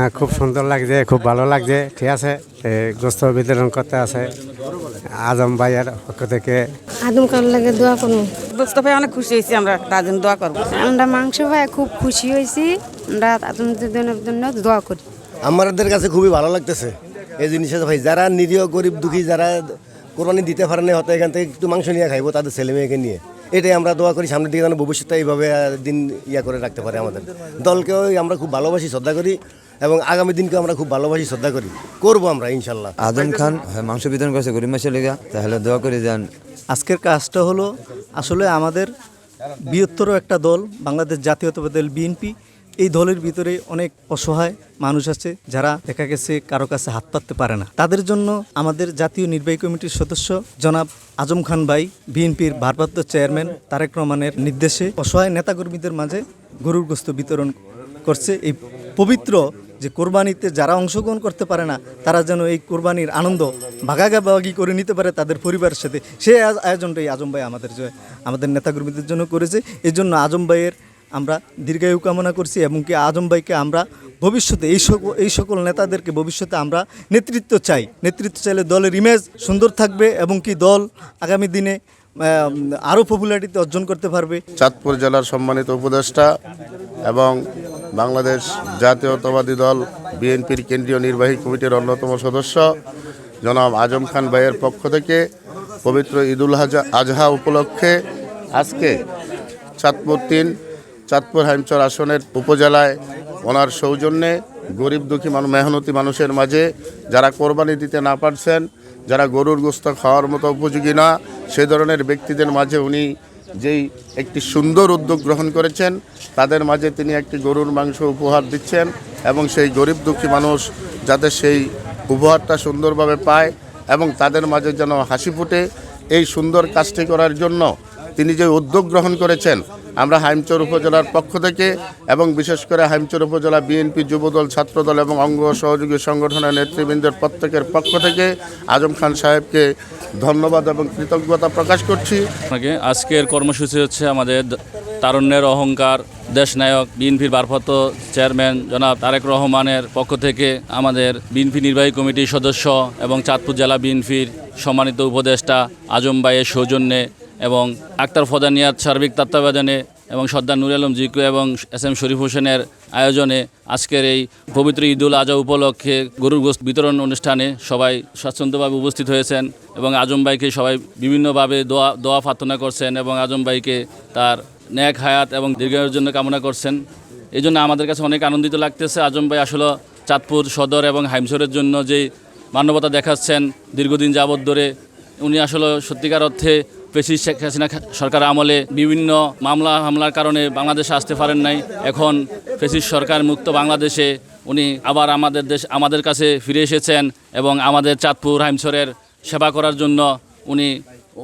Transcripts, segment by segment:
হ্যাঁ খুব সুন্দর লাগছে খুব ভালো লাগছে। ঠিক আছে গোস্ত বিতরণ করতে আছে। আজম ভাইয়ের পক্ষ থেকে। আদম কাল লাগে দোয়া করব? মোস্তফায় অনেক খুশি হয়েছি আমরা তার জন্য দোয়া করব। আমরা মাংস ভাই খুব খুশি হয়েছি আমরা আদমদের জন্য দোয়া করি। আমাদের কাছে খুবই ভালো লাগতেছে এই জিনিসটা ভাই যারা নিরীহ গরিব দুঃখী যারা কোরবানি দিতে পারে না হয়তো এখান থেকে একটু মাংস নিয়ে খাইবো তাদের ছেলে মেয়েকে নিয়ে। এটাই আমরা দোয়া করি সামনের দিকে যেন ভবিষ্যতে এইভাবে দিন ইয়া করে রাখতে পারে আমাদের। দলকেও আমরা খুব ভালোবাসি শ্রদ্ধা করি এবং আগামী দিনকে আমরা খুব ভালোবাসি শ্রদ্ধা করি। করব আমরা ইনশাল্লাহ। আজম খান হ্যাঁ, মাংস বিতরণ করেছে গরিব মাসের লেগে তাহলে দোয়া করে যান। আজকের কাজটা হলো আসলে আমাদের বৃহত্তর একটা দল বাংলাদেশ জাতীয়তাবাদী দল বিএনপি। এই দলের ভিতরে অনেক অসহায় মানুষ আছে যারা দেখা গেছে কারও কাছে হাত পাততে পারে না। তাদের জন্য আমাদের জাতীয় নির্বাহী কমিটির সদস্য জনাব আজম খান ভাই, বিএনপির ভারপ্রাপ্ত চেয়ারম্যান তারেক রহমানের নির্দেশে অসহায় নেতাকর্মীদের মাঝে গরুর গোস্ত বিতরণ করছে। এই পবিত্র যে কোরবানিতে যারা অংশগ্রহণ করতে পারে না, তারা যেন এই কোরবানির আনন্দ ভাগাভাগি করে নিতে পারে তাদের পরিবারের সাথে। সেই আয়োজ- আয়োজনটাই আজম ভাই আমাদের আমাদের নেতাকর্মীদের জন্য করেছে। এই জন্য আজম ভাইয়ের আমরা দীর্ঘায়ু কামনা করছি এবং কি আজম ভাইকে আমরা ভবিষ্যতে এই সকল এই সকল নেতাদেরকে ভবিষ্যতে আমরা নেতৃত্ব চাই। নেতৃত্ব চাইলে দলের ইমেজ সুন্দর থাকবে এবং কি দল আগামী দিনে আরও পপুলারিটি অর্জন করতে পারবে। চাঁদপুর জেলার সম্মানিত উপদেষ্টা এবং বাংলাদেশ জাতীয়তাবাদী দল বিএনপির কেন্দ্রীয় নির্বাহী কমিটির অন্যতম সদস্য জনাব আজম খান ভাইয়ের পক্ষ থেকে পবিত্র ঈদুল আজহা উপলক্ষে আজকে চাঁদপুর তিন চাঁদপুর হাইমচর আসনের উপজেলায় ওনার সৌজন্যে গরিব দুঃখী মানুষ মেহনতি মানুষের মাঝে যারা কোরবানি দিতে না পারছেন, যারা গরুর গোস্ত খাওয়ার মতো উপযোগী না, সে ধরনের ব্যক্তিদের মাঝে উনি যেই একটি সুন্দর উদ্যোগ গ্রহণ করেছেন, তাদের মাঝে তিনি একটি গরুর মাংস উপহার দিচ্ছেন এবং সেই গরিব দুঃখী মানুষ যাতে সেই উপহারটা সুন্দরভাবে পায় এবং তাদের মাঝে যেন হাসি ফুটে, এই সুন্দর কাজটি করার জন্য তিনি যে উদ্যোগ গ্রহণ করেছেন আমরা হাইমচর উপজেলার পক্ষ থেকে এবং বিশেষ করে হাইমচর উপজেলা বিএনপি যুবদল, ছাত্রদল এবং অঙ্গ সহযোগী সংগঠনের নেতৃবৃন্দের প্রত্যেকের পক্ষ থেকে আজম খান সাহেবকে ধন্যবাদ এবং কৃতজ্ঞতা প্রকাশ করছি। আপনাকে আজকের কর্মসূচি হচ্ছে আমাদের তারুণ্যের অহংকার, দেশনায়ক, বিএনপির ভারপ্রাপ্ত চেয়ারম্যান জনাব তারেক রহমানের পক্ষ থেকে আমাদের বিএনপি নির্বাহী কমিটির সদস্য এবং চাঁদপুর জেলা বিএনপির সম্মানিত উপদেষ্টা আজম ভাইয়ের সৌজন্যে এবং আক্তার ফদানিয়াত সার্বিক তত্ত্বাবধানে এবং সর্দার নুর আলম জিকু এবং এস এম শরীফ হোসেনের আয়োজনে আজকের এই পবিত্র ঈদুল আজহা উপলক্ষে গরুর গোস্ত বিতরণ অনুষ্ঠানে সবাই স্বাচ্ছন্দ্যভাবে উপস্থিত হয়েছেন এবং আজম ভাইকে সবাই বিভিন্নভাবে দোয়া দোয়া প্রার্থনা করছেন এবং আজম ভাইকে তার ন্যাক হায়াত এবং দীর্ঘায়ুর জন্য কামনা করছেন। এই জন্য আমাদের কাছে অনেক আনন্দিত লাগতেছে। আজম ভাই আসলে চাঁদপুর সদর এবং হাইমসরের জন্য যে মানবতা দেখাচ্ছেন দীর্ঘদিন যাবৎ ধরে, উনি আসলে সত্যিকার অর্থে পেশি শেখ হাসিনা সরকার আমলে বিভিন্ন মামলা, হামলার কারণে বাংলাদেশে আসতে পারেন নাই। এখন পেশির সরকার মুক্ত বাংলাদেশে উনি আবার আমাদের দেশ আমাদের কাছে ফিরে এসেছেন এবং আমাদের চাঁদপুর হাইমসরের সেবা করার জন্য উনি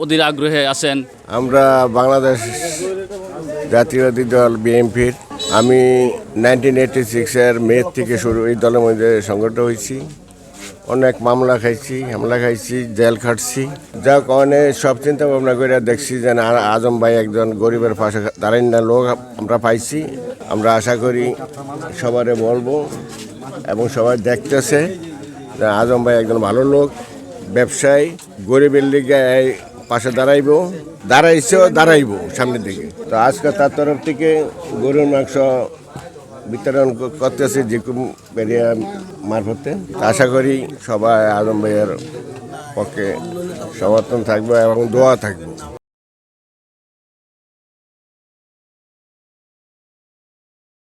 অধীর আগ্রহে আছেন। আমরা বাংলাদেশ জাতীয়বাদী দল বিএনপির, আমি নাইনটিন এইটি সিক্সের মে থেকে শুরু এই দলের মধ্যে সংগঠিত হয়েছি। অনেক মামলা খাইছি হামলা খাইছি জেল খাটছি। যা কারণে সব চিন্তা ভাবনা করে দেখছি যে না, আজম ভাই একজন গরিবের পাশে দাঁড়াই না লোক আমরা পাইছি। আমরা আশা করি সবারে বলব এবং সবাই দেখতেছে যে আজম ভাই একজন ভালো লোক ব্যবসায়ী গরিবের লিগে পাশে দাঁড়াইব দাঁড়াইছেও দাঁড়াইব সামনের দিকে। তো আজকে তার তরফ থেকে গরুর মাংস বিতরণ করতেছে যে এরিয়া মারফতে। আশা করি সবাই আলম ভাইয়ের পক্ষে সমর্থন থাকবে এবং দোয়া থাকবে।